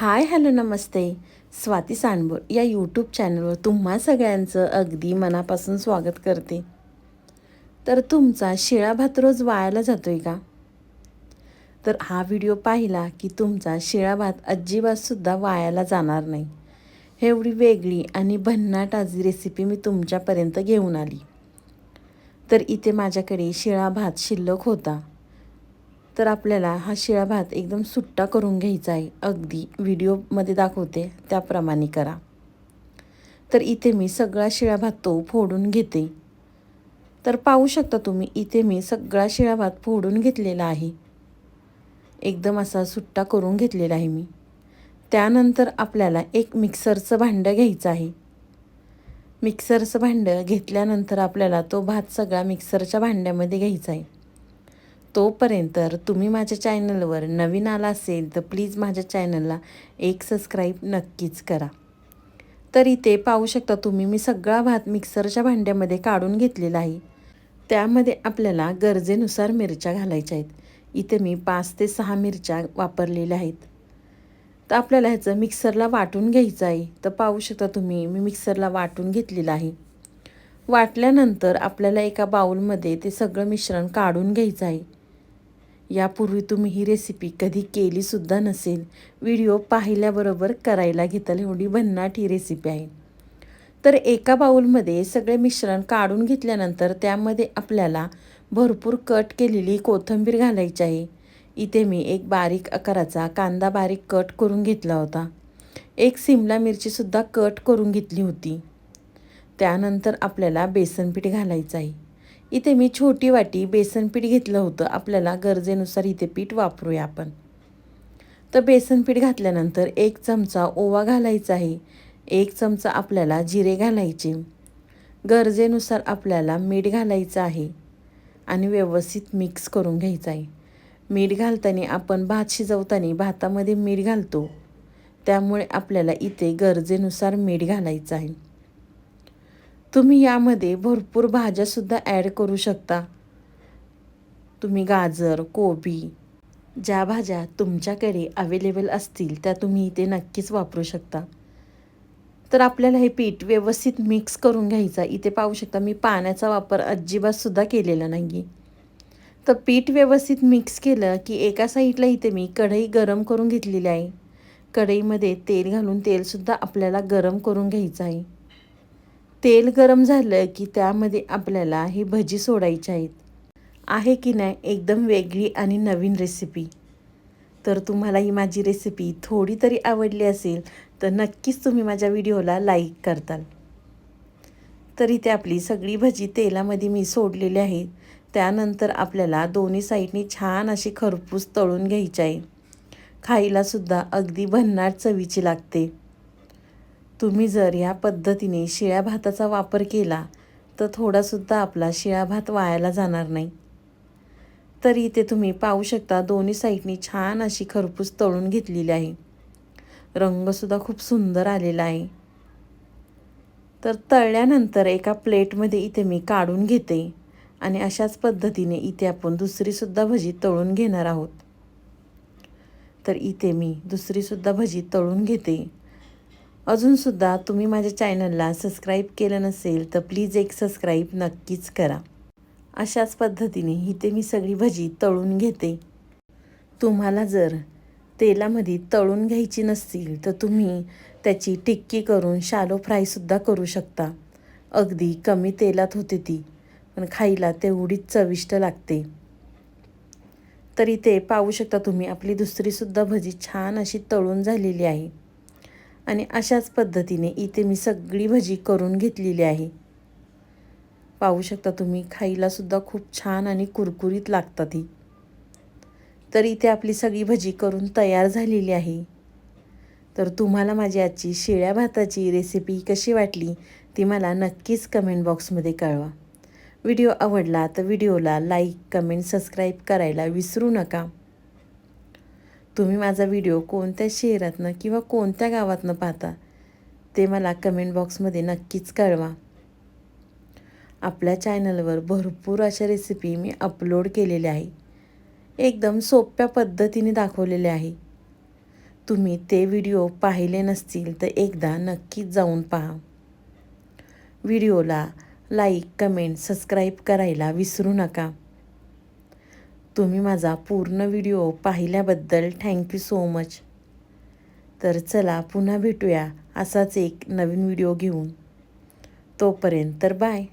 Hi hello नमस्ते. स्वाती सांडबोर या YouTube चॅनलवर तुम्हा सगळ्यांचं अगदी मनापासून स्वागत करते. तर तुमचा शिळा भात रोज वायाला आहे का? तर हा व्हिडिओ पाहिला की तुमचा शिळा भात अजिबातसुद्धा वायाला जाणार नाही. एवढी वेगळी आणि भन्नाट आजी रेसिपी मी तुमच्यापर्यंत घेऊन आली. तर इथे माझ्याकडे शिळा भात शिल्लक होता. तर आपल्याला हा शिळा भात एकदम सुट्टा करून घ्यायचा आहे. अगदी व्हिडिओमध्ये दाखवते त्याप्रमाणे करा. तर इथे मी सगळा शिळा भात तो फोडून घेते. तर पाहू शकता तुम्ही इथे मी सगळा शिळा भात फोडून घेतलेला आहे. एकदम असा सुट्टा करून घेतलेला आहे मी. त्यानंतर आपल्याला एक मिक्सरचं भांडं घ्यायचं आहे. मिक्सरचं भांडं घेतल्यानंतर आपल्याला तो भात सगळा मिक्सरच्या भांड्यामध्ये घ्यायचा आहे. तोपर्यंत तुम्ही माझ्या चॅनलवर नवीन आला असेल तर प्लीज माझ्या चॅनलला एक सबस्क्राईब नक्कीच करा. तर इथे पाहू शकता तुम्ही मी सगळा भात मिक्सरच्या भांड्यामध्ये काढून घेतलेला आहे. त्यामध्ये आपल्याला गरजेनुसार मिरच्या घालायच्या आहेत. इथे मी पाच ते सहा मिरच्या वापरलेल्या आहेत. तर आपल्याला ह्याचं मिक्सरला वाटून घ्यायचं आहे. तर पाहू शकता तुम्ही मी मिक्सरला वाटून घेतलेलं आहे. वाटल्यानंतर आपल्याला एका बाउलमध्ये ते सगळं मिश्रण काढून घ्यायचं आहे. यापूर्वी तुम्ही ही रेसिपी कधी केलीसुद्धा नसेल. व्हिडिओ पाहिल्याबरोबर करायला घेताल एवढी भन्नाट ही रेसिपी आहे. तर एका बाऊलमध्ये सगळे मिश्रण काढून घेतल्यानंतर त्यामध्ये आपल्याला भरपूर कट केलेली कोथिंबीर घालायची आहे. इथे मी एक बारीक आकाराचा कांदा बारीक कट करून घेतला होता. एक सिमला मिरचीसुद्धा कट करून घेतली होती. त्यानंतर आपल्याला बेसनपीठ घालायचं आहे. इथे मी छोटी वाटी बेसन पीठ घेतलं होतं. आपल्याला गरजेनुसार इथे पीठ वापरूया आपण. तर बेसन पीठ घातल्यानंतर एक चमचा ओवा घालायचा आहे. एक चमचा आपल्याला जिरे घालायचे. गरजेनुसार आपल्याला मीठ घालायचं आहे आणि व्यवस्थित मिक्स करून घ्यायचं आहे. मीठ घालताना आपण भात शिजवताना भातामध्ये मीठ घालतो. त्यामुळे आपल्याला इथे गरजेनुसार मीठ घालायचं आहे. तुम्ही यामध्ये भरपूर भाज्यासुद्धा ॲड करू शकता. तुम्ही गाजर कोबी ज्या भाज्या तुमच्याकडे अवेलेबल असतील त्या तुम्ही इथे नक्कीच वापरू शकता. तर आपल्याला हे पीठ व्यवस्थित मिक्स करून घ्यायचा इथे पाहू शकता मी पाण्याचा वापर अजिबातसुद्धा केलेला नाही तर पीठ व्यवस्थित मिक्स केलं की एका साईडला इथे मी कढई गरम करून घेतलेली आहे. कढईमध्ये तेल घालून तेलसुद्धा आपल्याला गरम करून घ्यायचं आहे. तेल गरम झालं की त्यामध्ये आपल्याला ही भजी सोडायची आहेत. आहे की नाही एकदम वेगळी आणि नवीन रेसिपी तर तुम्हाला ही माझी रेसिपी थोडी तरी आवडली असेल तर नक्कीच तुम्ही माझ्या व्हिडिओला लाईक करताल. तर इथे आपली सगळी भजी तेलामध्ये मी सोडलेली आहे. त्यानंतर आपल्याला दोन्ही साईडनी छान अशी खरपूस तळून घ्यायची आहे. खायलासुद्धा अगदी भन्नाट चवीची लागते. तुम्ही जर या पद्धतीने शिळ्या भाताचा वापर केला तर थोडासुद्धा आपला शिळा भात वायाला जाणार नाही. तर इथे तुम्ही पाहू शकता दोन्ही साईडनी छान अशी खरपूस तळून घेतलेली आहे. रंगसुद्धा खूप सुंदर आलेला आहे. तर तळल्यानंतर एका प्लेटमध्ये इथे मी काढून घेते आणि अशाच पद्धतीने इथे आपण दुसरीसुद्धा भजी तळून घेणार आहोत. तर इथे मी दुसरीसुद्धा भजी तळून घेते. अजूनसुद्धा तुम्ही माझ्या चॅनलला सबस्क्राईब केलं नसेल तर प्लीज एक सबस्क्राईब नक्कीच करा. अशाच पद्धतीने इथे मी सगळी भजी तळून घेते. तुम्हाला जर तेलामध्ये तळून घ्यायची नसतील तर तुम्ही त्याची टिक्की करून शालो फ्रायसुद्धा करू शकता. अगदी कमी तेलात होते ती पण खायला तेवढीच चविष्ट लागते. तर इथे पाहू शकता तुम्ही आपली दुसरीसुद्धा भजी छान अशी तळून झालेली आहे. आणि अशाच पद्धतीने इथे मी सगळी भजी करून घेतलेली आहे. पाहू शकता तुम्ही खाईलासुद्धा खूप छान आणि कुरकुरीत लागतात ही. तर इथे आपली सगळी भजी करून तयार झालेली आहे. तर तुम्हाला माझी आजची शिळ्या भाताची रेसिपी कशी वाटली ती मला नक्कीच कमेंट बॉक्समध्ये कळवा. व्हिडिओ आवडला तर व्हिडिओला लाईक कमेंट सबस्क्राईब करायला विसरू नका. तुम्ही माझा व्हिडिओ कोणत्या शहरातनं किंवा कोणत्या गावातनं पाहता ते मला कमेंट बॉक्समध्ये नक्कीच कळवा. आपल्या चॅनलवर भरपूर अशा रेसिपी मी अपलोड केलेल्या आहे. एकदम सोप्या पद्धतीने दाखवलेल्या आहे. तुम्ही ते व्हिडिओ पाहिले नसतील तर एकदा नक्कीच जाऊन पहा. व्हिडिओला लाईक कमेंट सबस्क्राईब करायला विसरू नका. तुम्ही माझा पूर्ण व्हिडिओ पाहिल्याबद्दल थँक्यू सो मच तर चला पुन्हा भेटूया असाच एक नवीन व्हिडिओ घेऊन. तोपर्यंत तर बाय